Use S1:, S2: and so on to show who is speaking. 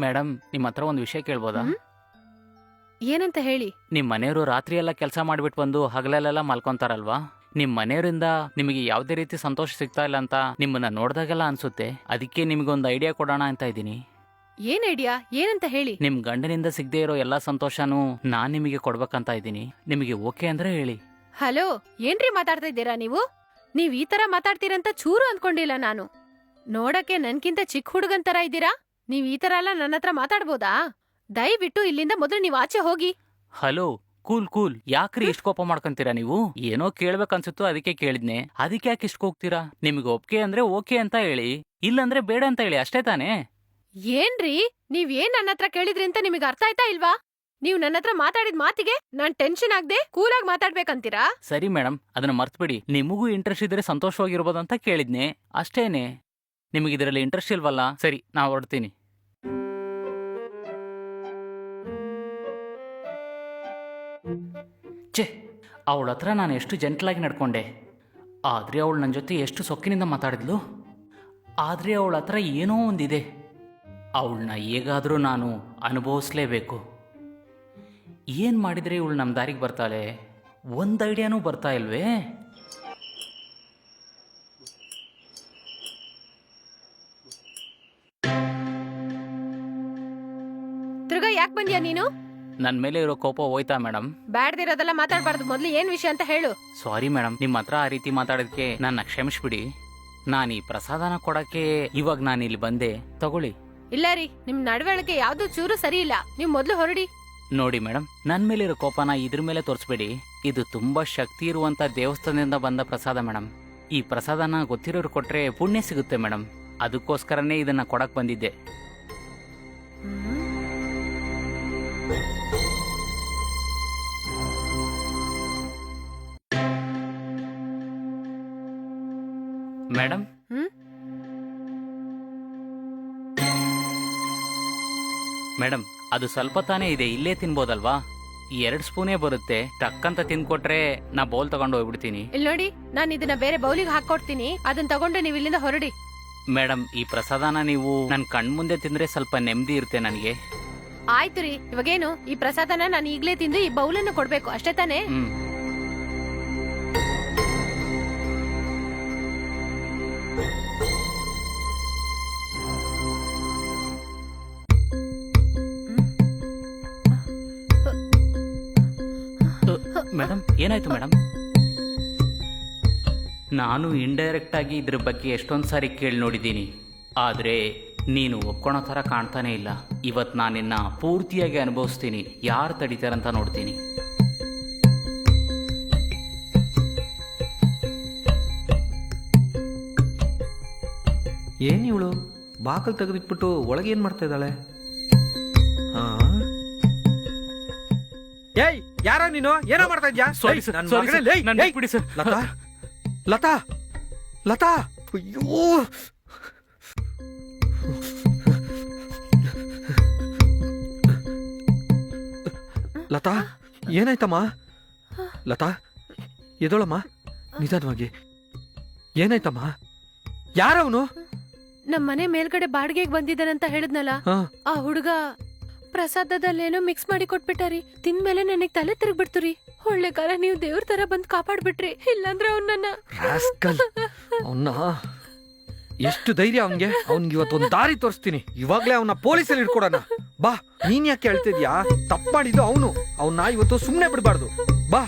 S1: Madam ನಿಮ್ಮ ಹತ್ರ ಒಂದು ವಿಷಯ ಕೇಳ್ಬೋದಾ?
S2: ಹ್ಮ್? ಏನಂತ ಹೇಳಿ?
S1: ನಿಮ್ಮ ಮನೆಯವರು ರಾತ್ರಿ ಎಲ್ಲ ಕೆಲಸ ಮಾಡಿಬಿಟ್ಟು ಬಂದು ಹಗಲಲ್ಲೆಲ್ಲ ಮಲ್ಕೊಂತಾರಲ್ವಾ? ನಿಮ್ ಮನೆಯವರಿಂದ ನಿಮಗೆ ಯಾವುದೇ ರೀತಿ ಸಂತೋಷ ಸಿಗ್ತಾ ಇಲ್ಲ ಅಂತ ನಿಮ್ಮನ್ನ ನೋಡಿದಾಗೆಲ್ಲ ಅನ್ಸುತ್ತೆ. ಅದಕ್ಕೆ ನಿಮ್ಗೊಂದು ಐಡಿಯಾ ಕೊಡೋಣ ಅಂತ ಇದ್ದೀನಿ.
S2: ಏನ್ ಐಡಿಯಾ? ಏನಂತ ಹೇಳಿ?
S1: ನಿಮ್ ಗಂಡನಿಂದ ಸಿಗದೆ ಇರೋ ಎಲ್ಲಾ ಸಂತೋಷನೂ ನಾನ್ ನಿಮಗೆ ಕೊಡ್ಬೇಕಂತ ಇದ್ದೀನಿ. ನಿಮಗೆ ಓಕೆ ಅಂದ್ರೆ ಹೇಳಿ.
S2: ಹಲೋ ಏನ್ರಿ ಮಾತಾಡ್ತಾ ಇದ್ದೀರಾ ನೀವು? ನೀವ್ ಈ ತರ ಮಾತಾಡ್ತೀರಂತ ಚೂರು ಅಂದ್ಕೊಂಡಿಲ್ಲ ನಾನು. ನೋಡಕ್ಕೆ ನನ್ಕಿಂತ ಚಿಕ್ಕ ಹುಡುಗನ್ ತರ ಇದ್ದೀರಾ? ನೀವ್ ಈ ತರ ಎಲ್ಲ ನನ್ನ ಹತ್ರ ಮಾತಾಡ್ಬೋದಾ? ದಯವಿಟ್ಟು ಇಲ್ಲಿಂದ ಮೊದಲು ನೀವ್ ಆಚೆ ಹೋಗಿ.
S1: Hello cool cool. ಯಾಕ್ರಿ ಇಷ್ಟು ಕೋಪ ಮಾಡ್ಕೊಂತೀರಾ ನೀವು? ಏನೋ ಕೇಳ್ಬೇಕನ್ಸುತ್ತೋ ಅದಕ್ಕೆ ಕೇಳಿದ್ನೆ. ಅದಕ್ಕೆ ಯಾಕೆ ಇಷ್ಟು ಹೋಗ್ತೀರಾ ನಿಮ್ಗೆ ಒಪ್ಕೆ ಅಂದ್ರೆ ಓಕೆ ಅಂತ ಹೇಳಿ. ಇಲ್ಲಂದ್ರೆ ಬೇಡ ಅಂತ ಹೇಳಿ ಅಷ್ಟೇ ತಾನೇ?
S2: ಏನ್ರಿ? ನೀವ್ ಏನ್ ನನ್ನ ಹತ್ರ ಕೇಳಿದ್ರಿ ಅಂತ ನಿಮಗೆ ಅರ್ಥ ಆಯ್ತಾ ಇಲ್ವಾ? ನೀವ್ ನನ್ನ ಹತ್ರ ಮಾತಾಡಿದ ಮಾತಿಗೆ ನಾನ್ ಟೆನ್ಷನ್ ಆಗದೆ ಕೂಲಾಗಿ ಮಾತಾಡ್ಬೇಕಂತೀರಾ?
S1: ಸರಿ ಮೇಡಮ್ ಅದನ್ನ ಮರ್ತ್ಬಿಡಿ. ನಿಮಗೂ ಇಂಟ್ರೆಸ್ಟ್ ಇದ್ರೆ ಸಂತೋಷವಾಗಿರ್ಬೋದು ಅಂತ ಕೇಳಿದ್ನೆ. ಅಷ್ಟೇನೆ. ನಿಮಗೆ ಇದರಲ್ಲಿ ಇಂಟ್ರೆಸ್ಟ್ ಇಲ್ವಲ್ಲ? ಸರಿ ನಾ ಹೊರಡ್ತೀನಿ. ಛೇ, ಅವಳ ಹತ್ರ ನಾನು ಎಷ್ಟು ಜೆಂಟ್ಲಾಗಿ ನಡ್ಕೊಂಡೆ. ಆದರೆ ಅವಳು ನನ್ನ ಜೊತೆ ಎಷ್ಟು ಸೊಕ್ಕಿನಿಂದ ಮಾತಾಡಿದ್ಲು. ಆದರೆ ಅವಳ ಹತ್ರ ಏನೋ ಒಂದಿದೆ. ಅವಳನ್ನ ಹೇಗಾದರೂ ನಾನು ಅನುಭವಿಸ್ಲೇಬೇಕು. ಏನು ಮಾಡಿದರೆ ಇವಳು ನಮ್ಮ ದಾರಿಗೆ ಬರ್ತಾಳೆ? ಒಂದು ಐಡಿಯಾನೂ ಬರ್ತಾ ಇಲ್ವೇ?
S2: ಯಾಕ್ ಬಂದ್ಯಾ ನೀನು?
S1: ನನ್ ಮೇಲೆ ಇರೋ ಕೋಪ ಹೋಯ್ತಾ ಮೇಡಮ್
S2: ಬ್ಯಾಡ್ದಿರೋದೆಲ್ಲ ಮಾತಾಡ್ಬಾರ್ದು. ಮೊದ್ಲು ಏನ್ ವಿಷಯ ಅಂತ ಹೇಳು.
S1: ಸಾರಿ ಮೇಡಮ್ ನಿಮ್ಮ ಹತ್ರ ಆ ರೀತಿ ಮಾತಾಡೋದಕ್ಕೆ ನನ್ನ ಕ್ಷಮಿಸ್ಬಿಡಿ. ನಾನು ಈ ಪ್ರಸಾದನ ಕೊಡಕ್ಕೆ ಇವಾಗ ನಾನು ಇಲ್ಲಿ ಬಂದೆ. ತಗೊಳ್ಳಿ.
S2: ಇಲ್ಲ ರೀ ನಿಮ್ ನಡವಳಿಕೆ ಯಾವ್ದು ಚೂರು ಸರಿ ಇಲ್ಲ. ನೀವ್ ಮೊದ್ಲು ಹೊರಡಿ.
S1: ನೋಡಿ ಮೇಡಮ್ ನನ್ನ ಇರೋ ಕೋಪನ ಇದ್ರ ಮೇಲೆ ತೋರಿಸ್ಬೇಡಿ. ಇದು ತುಂಬಾ ಶಕ್ತಿ ಇರುವಂತ ದೇವಸ್ಥಾನದಿಂದ ಬಂದ ಪ್ರಸಾದ ಮೇಡಮ್ ಈ ಪ್ರಸಾದನ ಗೊತ್ತಿರೋರು ಕೊಟ್ರೆ ಪುಣ್ಯ ಸಿಗುತ್ತೆ ಮೇಡಮ್ ಅದಕ್ಕೋಸ್ಕರನೇ ಇದನ್ನ ಕೊಡಕ್ ಬಂದಿದ್ದೆ. ಮೇಡಮ್?
S2: ಹ್ಮ್?
S1: ಮೇಡಮ್ ಅದು ಸ್ವಲ್ಪ ತಾನೇ ಇದೆ ಇಲ್ಲೇ ತಿನ್ಬೋದಲ್ವಾ? ಎರಡು ಸ್ಪೂನೇ ಬರುತ್ತೆ ಟಕ್ಕಂತ ತಿನ್ಕೊಟ್ರೆ ನಾ ಬೌಲ್ ತಗೊಂಡು ಹೋಗ್ಬಿಡ್ತೀನಿ.
S2: ಇಲ್ಲಿ ನೋಡಿ ನಾನು ಇದನ್ನ ಬೇರೆ ಬೌಲಿಗೆ ಹಾಕೊಡ್ತೀನಿ ಅದನ್ನ ತಗೊಂಡು ನೀವು ಇಲ್ಲಿಂದ ಹೊರಡಿ.
S1: ಮೇಡಮ್ ಈ ಪ್ರಸಾದನ ನೀವು ನನ್ನ ಕಣ್ಮುಂದೆ ತಿಂದ್ರೆ ಸ್ವಲ್ಪ ನೆಮ್ಮದಿ ಇರುತ್ತೆ ನನಗೆ.
S2: ಆಯ್ತು ರೀ ಇವಾಗೇನು ಈ ಪ್ರಸಾದನ ನಾನು ಈಗ್ಲೇ ತಿಂದು ಈ ಬೌಲನ್ನು ಕೊಡ್ಬೇಕು ಅಷ್ಟೇ ತಾನೇ?
S1: ಹ್ಮ್. ಏನಾಯ್ತು ಮೇಡಮ್? ನಾನು ಇಂಡೈರೆಕ್ಟ್ ಆಗಿ ಇದ್ರ ಬಗ್ಗೆ ಎಷ್ಟೊಂದು ಸಾರಿ ಕೇಳಿ ನೋಡಿದ್ದೀನಿ. ಆದರೆ ನೀನು ಒಪ್ಕೊಳೋ ಥರ ಕಾಣ್ತಾನೆ ಇಲ್ಲ. ಇವತ್ತು ನಾನು ನಿನ್ನ ಪೂರ್ತಿಯಾಗಿ ಅನುಭವಿಸ್ತೀನಿ. ಯಾರು ತಡಿತಾರಂತ ನೋಡ್ತೀನಿ.
S3: ಏನಿವಳು ಇವಳು? ಬಾಕಲ್ ತೆಗೆದಿಟ್ಬಿಟ್ಟು ಒಳಗೆ ಏನು ಮಾಡ್ತಾ ಇದ್ದಾಳೆ? ಏಯ್ ಯಾರ ನೀನು? ಏನೋ ಮಾಡ್ತಾ ಇದ್ಯಾ?
S1: Sorry
S3: ಸರ್
S1: sir,
S3: ನನ್
S1: sorry
S3: ಮಗನೇ,
S1: sir,
S3: ಲೇ,
S1: ನನ್
S3: ಏಯ್,
S1: ಬಿಟ್ಬಿಡಿ sir.
S3: ಲತಾ ಲತಾ ಲತಾ. ಅಯ್ಯೋ. ಲತಾ ಏನಾಯ್ತಮ್ಮ? ಲತಾ ಎದೋಳಮ್ಮ ನಿಧಾನವಾಗಿ. ಏನಾಯ್ತಮ್ಮ? ಯಾರವನು?
S2: ನಮ್ಮ ಮನೆ ಮೇಲ್ಗಡೆ ಬಾಡಿಗೆಗೆ ಬಂದಿದ್ದಾನಂತ ಹೇಳಿದ್ನಲ್ಲ
S3: ಹಾ.
S2: ಆ ಹುಡುಗ ಪ್ರಸಾದದಲ್ಲೇನೋ ಮಿಕ್ಸ್ ಮಾಡಿ ಕೊಟ್ಬಿಟ್ಟಾರಿ. ತಿಂದ್ಮೇಲೆ ನನಗ್ ತಲೆ ತಿರುಗ್ಬಿಡ್ತು ಒಳ್ಳೆ ಕಾಲ ನೀವು ದೇವ್ರ ತರ ಬಂದ್ ಕಾಪಾಡ್ಬಿಟ್ರಿ. ಇಲ್ಲಾಂದ್ರೆ ಅವ್ನನ್ನ
S3: ಅವನ್ನ ಎಷ್ಟು ಧೈರ್ಯ ಅವನ್ಗೆ. ಇವತ್ತು ಇವತ್ತೊಂದು ದಾರಿ ತೋರಿಸ್ತೀನಿ. ಇವಾಗ್ಲೇ ಅವನ್ನ ಪೊಲೀಸಲ್ಲಿ ಇಟ್ಕೊಡೋಣ ಬಾ, ನೀನ್ ಯಾಕೆ ಹೇಳ್ತಿದ್ಯಾ? ತಪ್ಪ ಮಾಡಿದ್ದು ಅವನು. ಅವನ್ನ ಇವತ್ತು ಸುಮ್ಮನೆ ಬಿಡಬಾರ್ದು. ಬಾ.